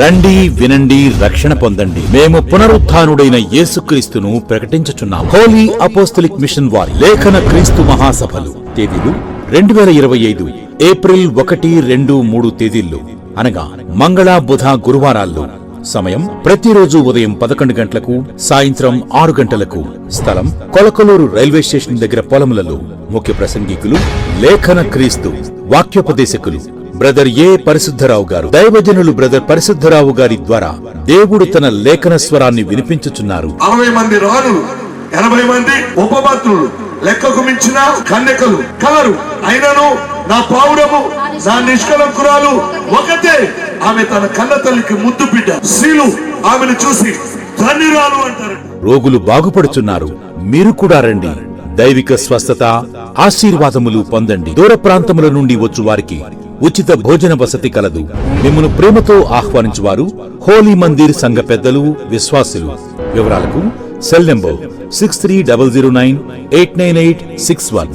రండి వినండి రక్షణ పొందండి. మేము పునరుత్డైన యేసుక్రీస్తును ప్రకటించుచున్నాం. హోలీ అపోస్తలిక్ మిషన్ వారి లేఖన క్రీస్తు మహాసభలు. తేదీలు రెండు వేల ఇరవై ఐదు ఏప్రిల్ ఒకటి రెండు మూడు తేదీల్లో. అనగా మంగళ బుధ గురువారాల్లో. సమయం ప్రతిరోజు ఉదయం పదకొండు గంటలకు సాయంత్రం ఆరు గంటలకు. స్థలం కొలకలూరు రైల్వే స్టేషన్ దగ్గర పొలములలో. ముఖ్య ప్రసంగికులు లేఖన క్రీస్తు వాక్యోపదేశకులు బ్రదర్ ఏ పరిశుద్ధరావు గారు? దైవజనులు బ్రదర్ పరిశుద్ధరావు గారి ద్వారా దేవుడు తన లేఖన స్వరాన్ని వినిపించుచున్నారు. అరవై మంది రాణులు ఎనభై మంది ఉపభక్తులు లెక్కకు మించిన కన్యకలు కలరు అయినను నా పావురము నా నిష్కలంకురాలు ఒకటే. ఆమె తన కన్న తల్లికి ముద్దు బిడ్డ. శీలు ఆమెను చూసి ధన్యురాలు అంటారు. రోగులు బాగుపడుచున్నారు. మీరు కూడా రండి. దైవిక స్వస్థత ఆశీర్వాదములు పొందండి. దూర ప్రాంతముల నుండి వచ్చు వారికి ఉచిత భోజన వసతి కలదు. మిమ్మను ప్రేమతో ఆహ్వానించువారు హోలీ మందిర్ సంఘ పెద్దలు విశ్వాసులు. వివరాలకు cell number six three double zero nine eight nine eight six one.